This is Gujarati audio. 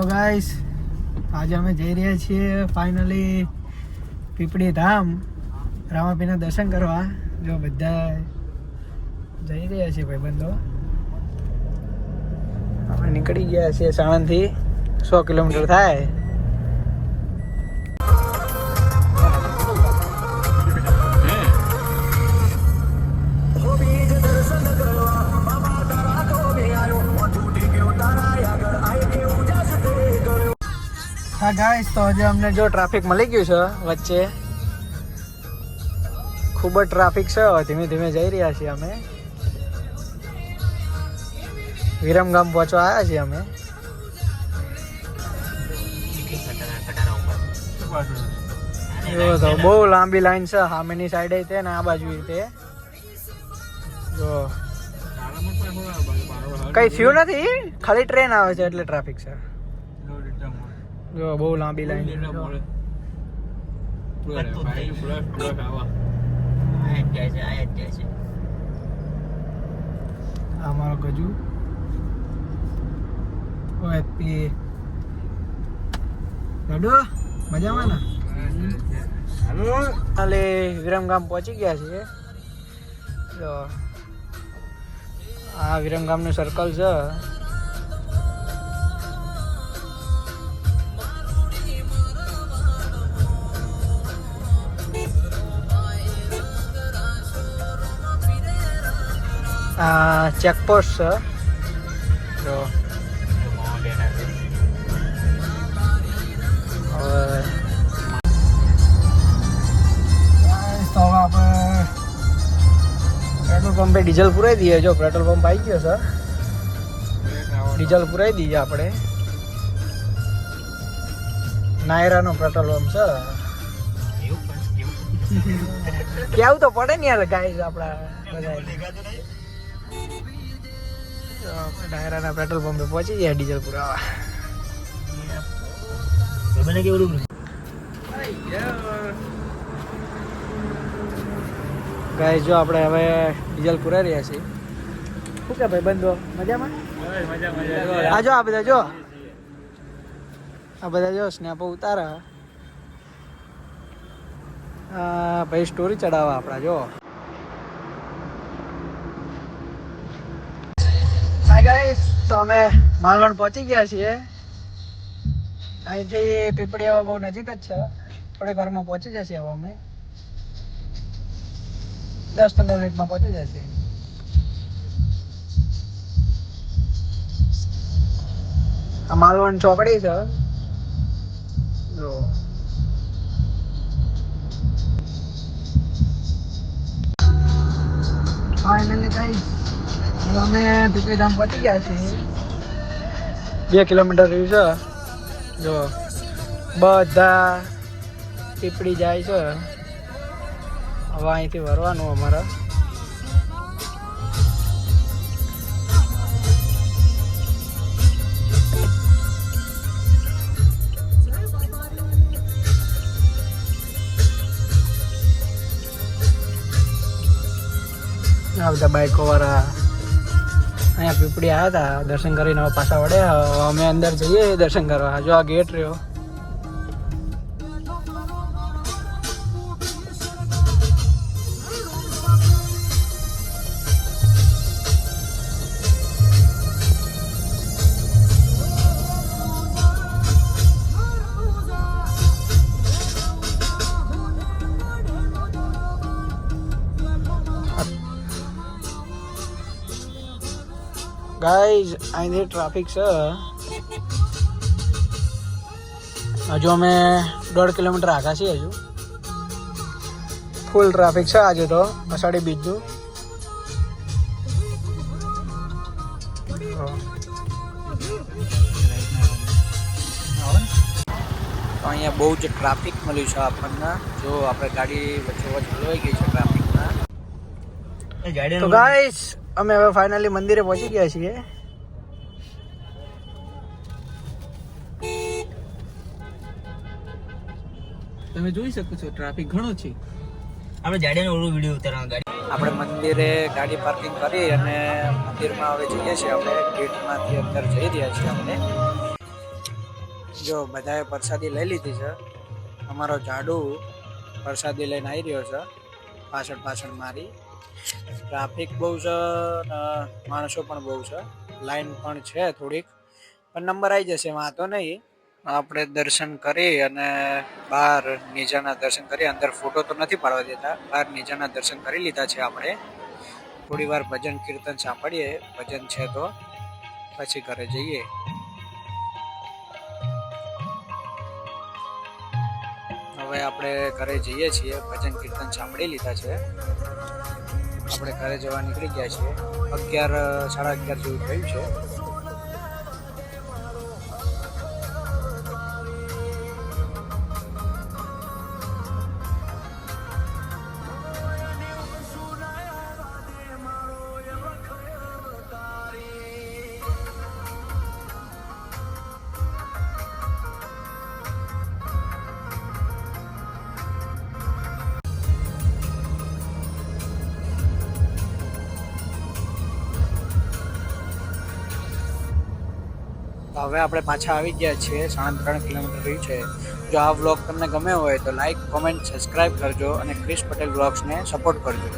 હેલો ગાઈસ આજે અમે જઈ રહ્યા છીએ ફાઇનલી પીપળી ધામ. રામાપીના દર્શન કરવા. જો બધા જઈ રહ્યા છીએ ભાઈબંધો. અમે નીકળી ગયા છીએ સાણંદથી. સો કિલોમીટર થાય. હા ગાઈસ તો આજે અમને જો ટ્રાફિક મળી ગયું છે વચ્ચે ખૂબ જ ટ્રાફિક છે. ધીમે ધીમે જઈ રહ્યા છીએ અમે. વિરમગામ પહોંચવા આવ્યા છીએ અમે. જો તો બહુ લાંબી લાઈન છે સામેની સાઈડે તે ને આ બાજુ તે. જો. કઈ થયું નથી? ખાલી ટ્રેન આવે છે એટલે ટ્રાફિક છે. જો બહુ લાંબી લાઈન આ મારો ગજુ. ઓ હેપી લડો મજામાં ને? હાલે વિરમગામ પહોંચી ગયા છીએ. જો આ વિરમગામનું સર્કલ છે. આ ચેકપોસ્ટ છે. જો. તો હવે આપણે પેટ્રોલ પંપે ડીઝલ પુરાઈ દઈએ. જો પેટ્રોલ પંપ આવી ગયો સર ડીઝલ પુરાઈ દઈએ આપણે. નાયરાનો પેટ્રોલ પંપ છે. કેવું તો પડે ને યાર ગાઈઝ આપણા બધાને. આપણે નાયરાના પેટ્રોલ પંપે પહોંચી ગયા ડીઝલ પુરાવા. ગાઈસ જો આપણે હવે ડીઝલ પુરાઈ રહ્યા છીએ. શું કે ભાઈ બંધો મજામાં? આ જો આ બધા જો. આ બધા જો સ્નેપો ઉતારા. ભાઈ સ્ટોરી ચડાવવા આપણા જો હાય ગાઈસ તો અમે માલવણ પહોંચી ગયા છીએ. અહીંથી પીપળી બહુ નજીક જ છે. થોડીક વારમાં પહોંચી જશે હવે અમે. દસ પંદર મિનિટમાં પહોંચી જશે. આ માલવણ ચોકડી છે. જો. ફાઇનલી ગાઈસ અમે ધામ પહોંચી ગયા છીએ. બે કિલોમીટર રહ્યું છે. જો, બધા પીપળી જાય છે. હવે અહીંથી વરવાનું અમારે. આ બધા બાઈકો વાળા અહીંયા પીપળી આવ્યા હતા, દર્શન કરીને પાછા વળ્યા. અમે અંદર જઈએ, દર્શન કરવા. જો આ ગેટ રહ્યો. ગાઈઝ અહીંથી ટ્રાફિક છે હજુ અમે દોઢ કિલોમીટર આગા છીએ હજુ. ફૂલ ટ્રાફિક છે આજે તો અષાઢી બીજનું. અહીંયા બહુ જ ટ્રાફિક મળ્યું છે આપણને. જો આપણે ગાડી વચ્ચે વચ્ચે હલવાઈ ગઈ છે ટ્રાફિકમાં તો ગાઈસ અમે હવે ફાઇનલી મંદિરે પહોંચી ગયા છીએ. તમે જોઈ શકો છો ટ્રાફિક ઘણો છે. આપણે જાડીને ઓલો વીડિયો ઉતારવાનો ગાડી. આપણે મંદિરે ગાડી પાર્કિંગ કરી અને મંદિરમાં હવે જઈએ છીએ. આપણે ગેટમાંથી અંદર જઈ રહ્યા છીએ આપણે જો બધાએ પ્રસાદી લઈ લીધી છે. અમારો જાડુ પ્રસાદી લઈને આવી રહ્યો છે. પાછળ પાછળ મારી. ટ્રાફિક બહુ છે ને માણસો પણ બહુ છે. લાઈન પણ છે થોડીક. પણ નંબર આવી જશે, વાંધો નહીં. આપણે દર્શન કરી અને બહાર નીચાના દર્શન કરી, અંદર ફોટો તો નથી પાડવા દેતા. બહાર નીચાના દર્શન કરી લીધા છે આપણે. થોડી વાર ભજન કીર્તન સાંભળીએ. ભજન છે તો પછી ઘરે જઈએ. હવે આપણે ઘરે જઈએ છીએ. ભજન કીર્તન સાંભળી લીધા છે. આપણે ઘરે જવા નીકળી ગયા છીએ. અગિયાર સાડા અગિયાર જેવું થયું છે. તો હવે આપણે પાછા આવી ગયા છીએ સાડા ત્રણ કિલોમીટર રહ્યું છે. જો આ વ્લોગ તમને ગમ્યો હોય તો લાઈક કોમેન્ટ સબસ્ક્રાઈબ કરજો અને ક્રિશ પટેલ વ્લોગ્સને સપોર્ટ કરજો.